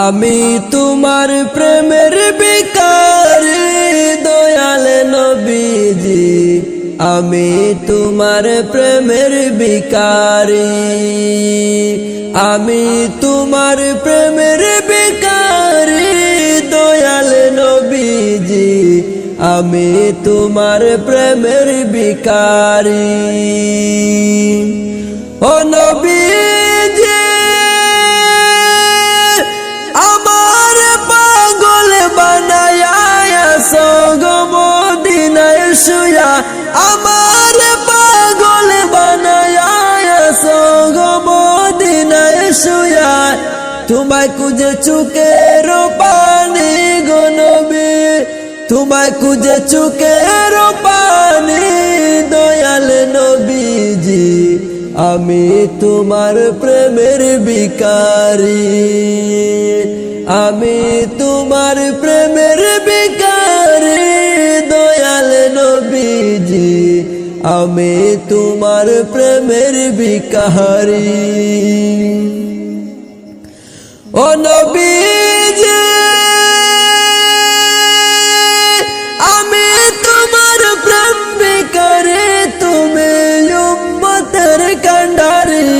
আমি তোমার প্রেমের বিকার দয়াল নবীজি। আমি তোমার প্রেমের বিকারি আমি তোমার প্রেমের বিকারি দয়াল নবীজি। আমি তোমার প্রেমের বিকারি ও নবীজি আমার পাগল বানায়া তোমায় কুজে চুকের পানি গনবি তোমায় কুজে চুকের পানি, দয়াল নবীজি। আমি তোমার প্রেমের বিকারি আমি তোমার প্রেমের বিকারি নবীজি আমি তোমার প্রেমের বিকারি ও নবীজি আমি তোমার প্রেম বিকারে তুমি উম্মতের কান্ডারি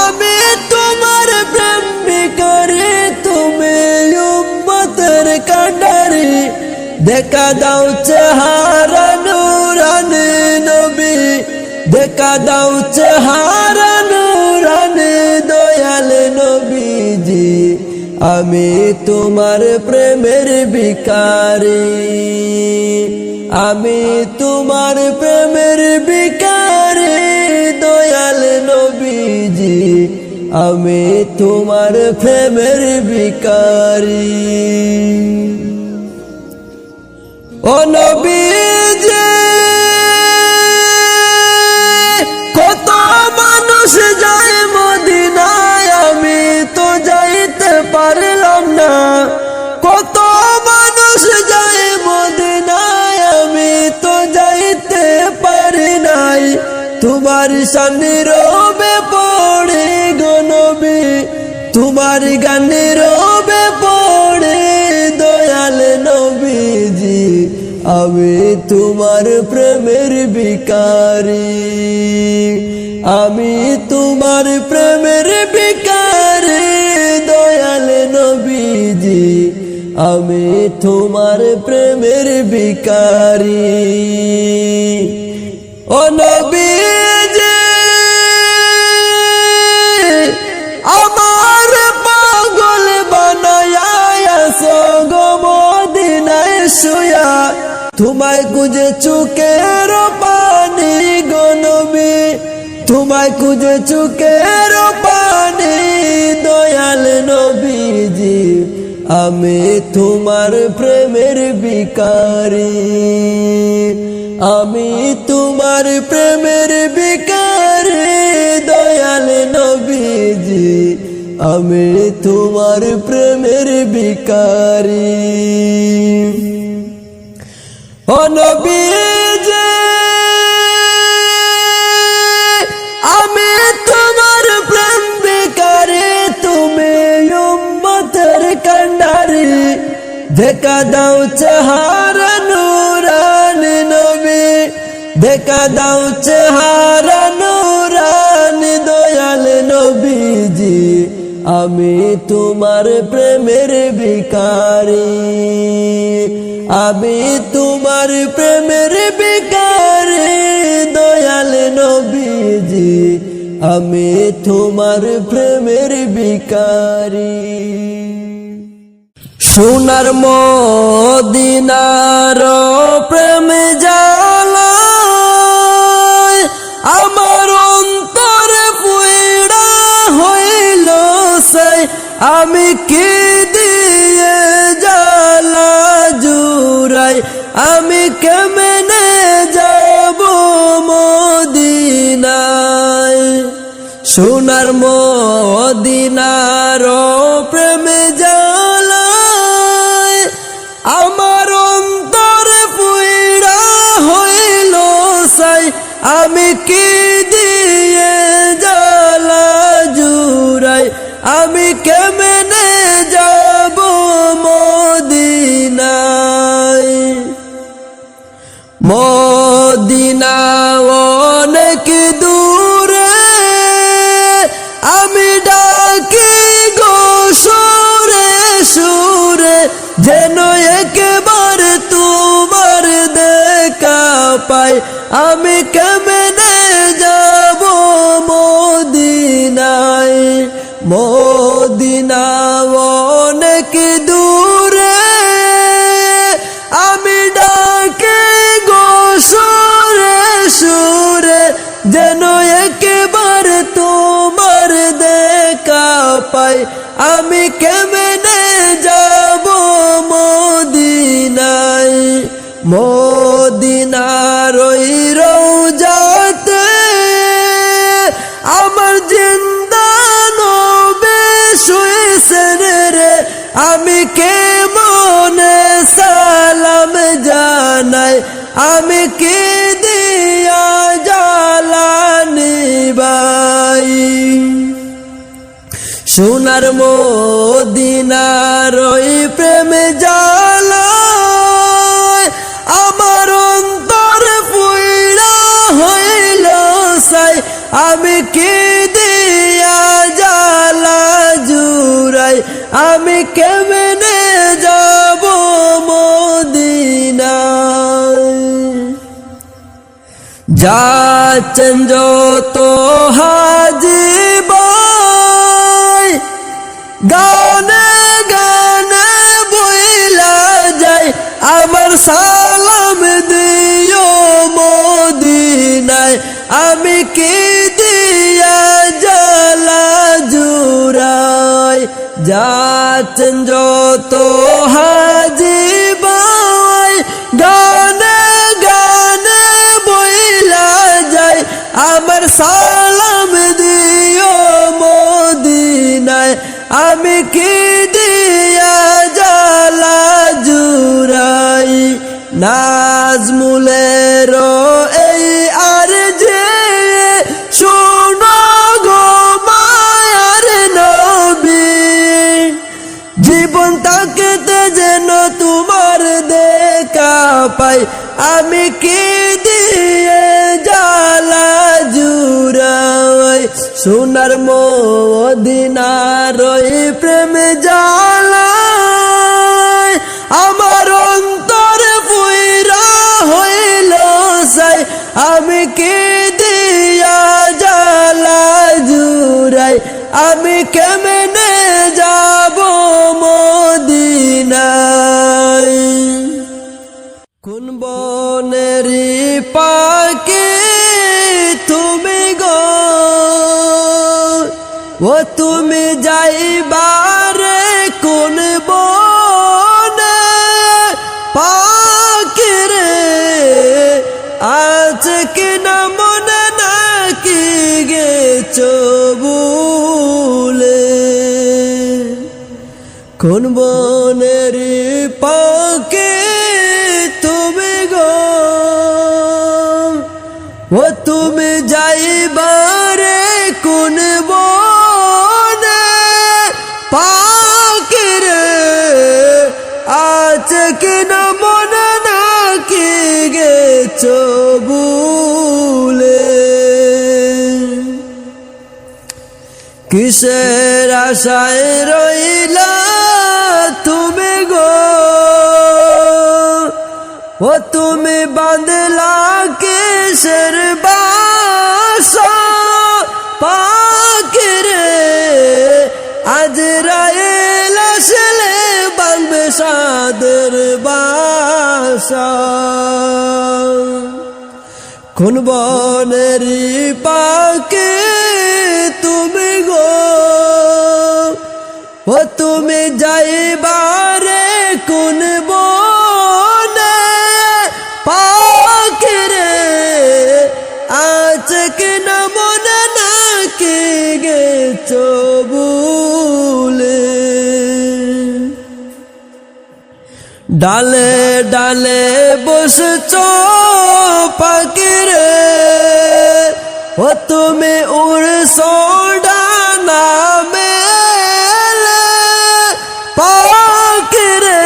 আমি তোমার প্রেম বিকারে তুমি উম্মতের কান্ডারি দেখা দাও চেহারা দেখা দাও চেহারা দয়াল নবীজি, আমি তোমার প্রেমের বিকারি আমি তোমার প্রেমের বিকারি দয়াল নবীজি, আমি তোমার প্রেমের বিকারি ও নবীজি! তোমার সামনে রবে পড়ে গনবি তোমার গানে রবে পড়ে দয়াল নবীজি। আমি তোমার প্রেমের বিকারি আমি তোমার প্রেমের বিকারি দয়াল নবীজি। আমি তোমার প্রেমের বিকারি ও নবীজি, আমার পাগল বানায়া সগমদিনায় শুয়া। তোমায় কুজে চুকের পানি গনবি তোমায় কুজে চুকের পানি, দয়াল নবীজি। আমি তোমার প্রেমের বিকারি আমি তোমার প্রেমের বিকারি দয়াল নবীজি। আমি তোমার প্রেমের বিকারি। ও নবীজি, আমি তোমার প্রেম বিকারি তুমি উম্মতের কান্ডারি। দেখা দাও চেহারা দেখা দাও চেহারা নুরানি, দয়াল নবীজি। আমি তোমার প্রেমের বিকারি আমি তোমার প্রেমের বিকারি দয়াল নবীজি। আমি তোমার প্রেমের বিকারি সোনার মদিনার প্রেম কি দিয়ে জালা জুরাই আমি কেমনে যাব মদিনায়? সোনার মদিনার প্রেমে জালায় আমার অন্তরে পুইড়া হইল সাই। আমি কি দিয়ে জ্বালা আমি যেন পাই আমি কেমনে যাব মদিনায়? মদিনা অনেক আমি কে দিয়া জালানি বাই সোনার মদিনার ওই প্রেম জালায় আমার অন্তর পুইড়া হইল সাই আমি যাচ্ছেন যত হাজি বাই গানে গানে বইলা যায় আমার সালাম দিও মদিনায়। আমি কি দিয়া জালা জুরাই যাচ্ছেন যত হাজি নাজমুলের এই আর যে শোনো গো মায়ার নবী। জীবন তাকেতে যেন তোমার দেখা পাই। আমি কি দিয়ে জালা জুরাই সোনার মদিনার আমি কেমনে যাব মদিনায়? কোন বনেরি পাকে কোন বনের পাকে তুমি গো? ও তুমি যাইবারে কোন বনে পাকে রে? আজকে না মনে নাকি গেছো ভুলে? কিসের আশায় রইলা কিসের বাসা পাকে রে আজ রায়েল আসলে বাঁধবে সাদের বাসা। বনের পাকে তুমি গো ডালে ডালে বসছ পাখিরে। ও তুমি উড়ছ ডানা মেলে। পাখিরে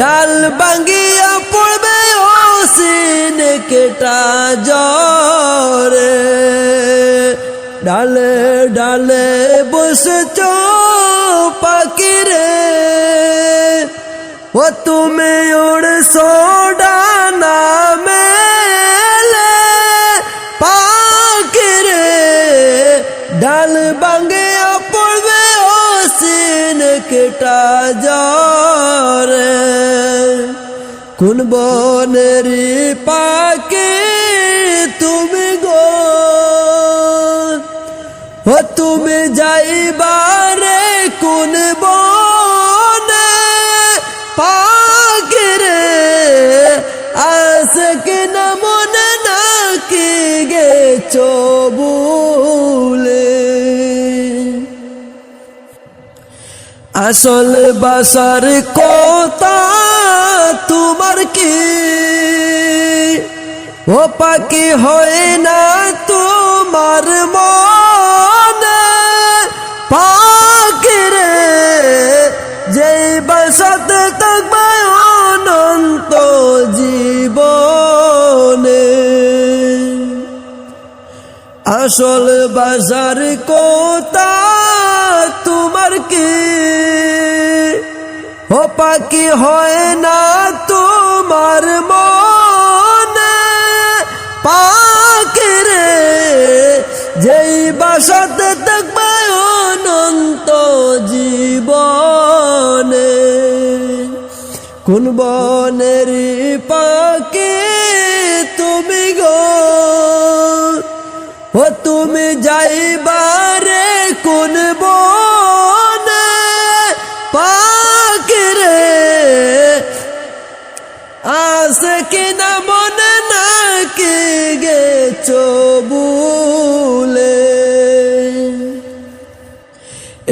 ডাল বাঙ্গিয়া পড়বে ও সিন কেটা জরে ডালে ডালে ও তুমি উড়ছো ডানা মেলে পাখিরে ডাল বাঙ্গে পড়বে ও সিন কেটা জরে কোন বনের পাকে তুমি গো? ও তুমি যাইবারে আসল বাসার কথা? তোমার কি? ও পাকি হয় না তোমার মনে? পাকি রে যে বাসাতে অনন্ত জীবনে। আসল বাজার কোতা কি ও পাকি হয় না তোমার মনে পাকি রে? যেই বাসাতে থাকবে অনন্ত জীবনে, কোন বনের পাকে গেছো বুলে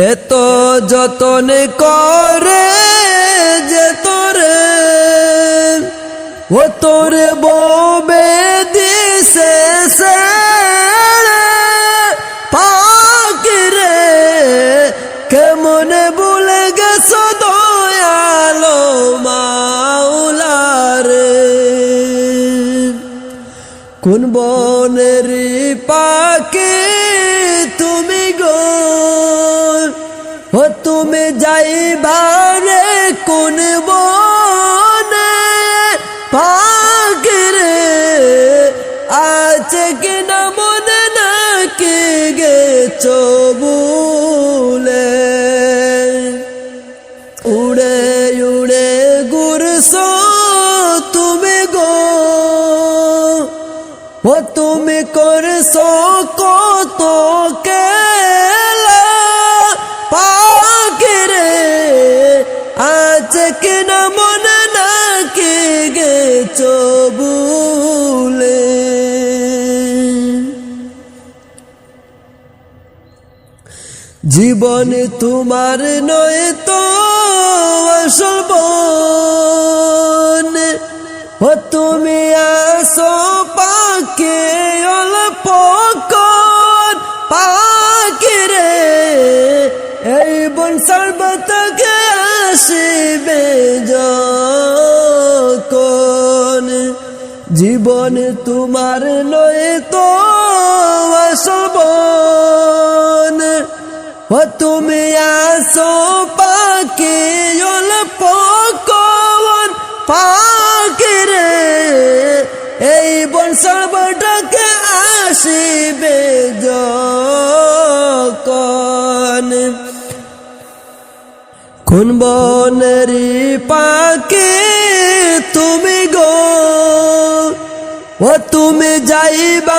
এত যতন করে যে তোরে ও তোরে কোন বনের পাকে তুমি গো? ও তুমি যাইবারে কোন বনে পাকে রে? আছে কিনা মনে না কে গেছো বুলে জীবন তোমার নয় তো আসল বন। ও তুমি আসো পাকে অল্প পাকে রে। এই বন সর্বতকে আসিবে যখন। জীবন তোমার নয় তো আসল বন। ও তুমি আসো পাকে কর পাকে রে। এই বন সর্বটাকে আসিবে যখন। কোন বনেরি পাকে তুমি গো? ও তুমি যাইবারে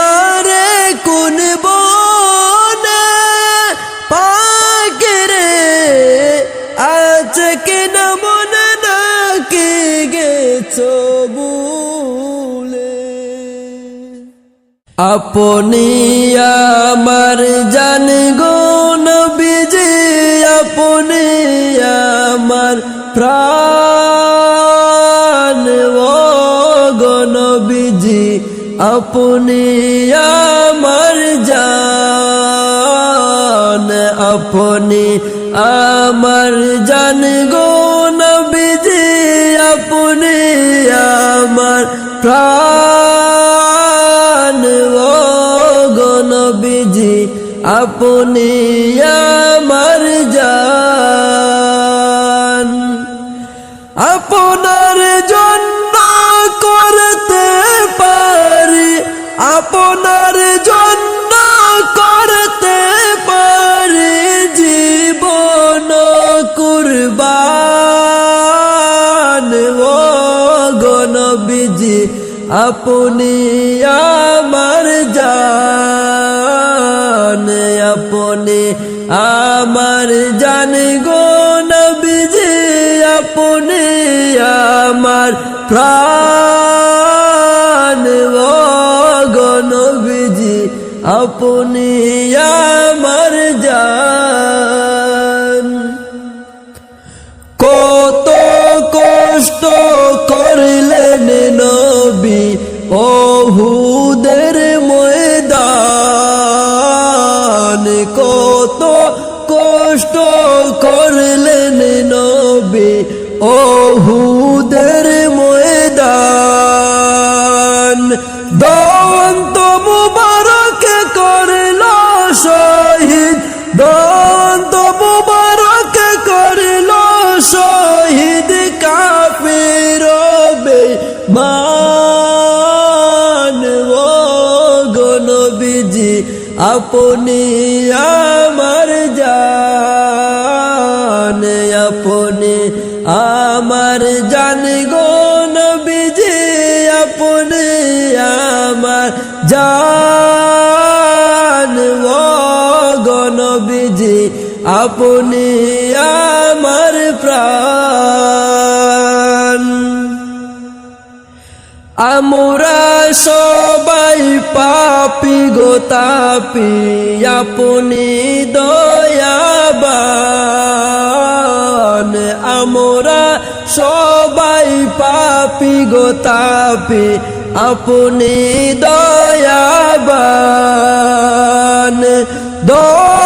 আপনি আমার জান গো নবীজি, আপনি আমার প্রাণ। ও গো নবীজি, আপনি আমার জান। আপনি আমার জান গো আপনি আমার জান। আপনার জন্য করতে পারি। আপনার জন্য করতে পারি। জীবন কুরবান। ও গণবিজি আপনি আমার আমার জান গো নবীজি আপনি আমার প্রাণ। গো নবীজি আপনি আমার জান আপনি আমার জান, আপনি আমার জান গো নবীজি, আপনি আমার জান গো নবীজি, আপনি আমার প্রাণ। আমরা সবাই পাপি গো তাপি আপনি দয়াবান। আমরা সবাই পাপি গো তাপি আপনি দয়াবান। দয়া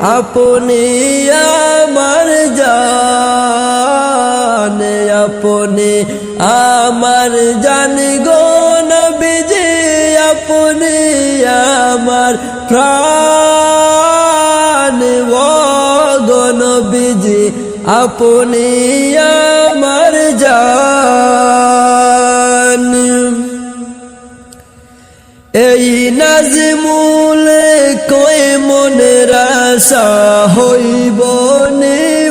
আপনি আমার জান, আপনি আমার জান গো নবীজি, আপনি আমার প্রাণ গো নবীজি, আপনি আমার জান। এই নাজমুলে কই মনে রাসা হইব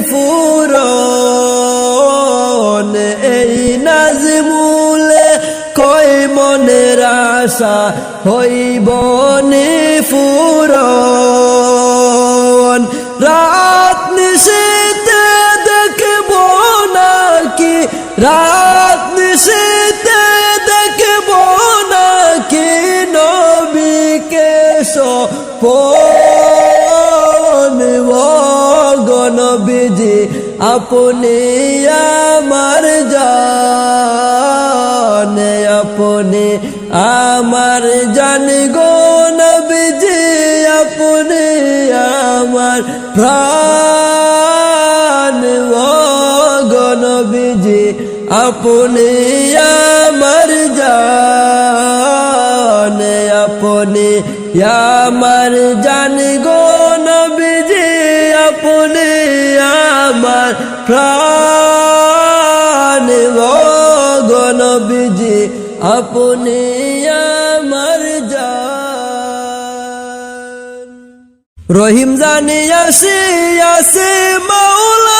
ফুরন? এই নাজমুলে কয়ে মনের রাসা হইব ফুরন? আপনি আমার জান, আপনি আমার জান গো নবীজি, আপনি আমার প্রাণ ও গণবিজি আপনি আমার জান, আপনি আমার জান গো আমার প্রাণ। বিজি আপনি আমার যা রহিম জানি আসি আসে মাওলার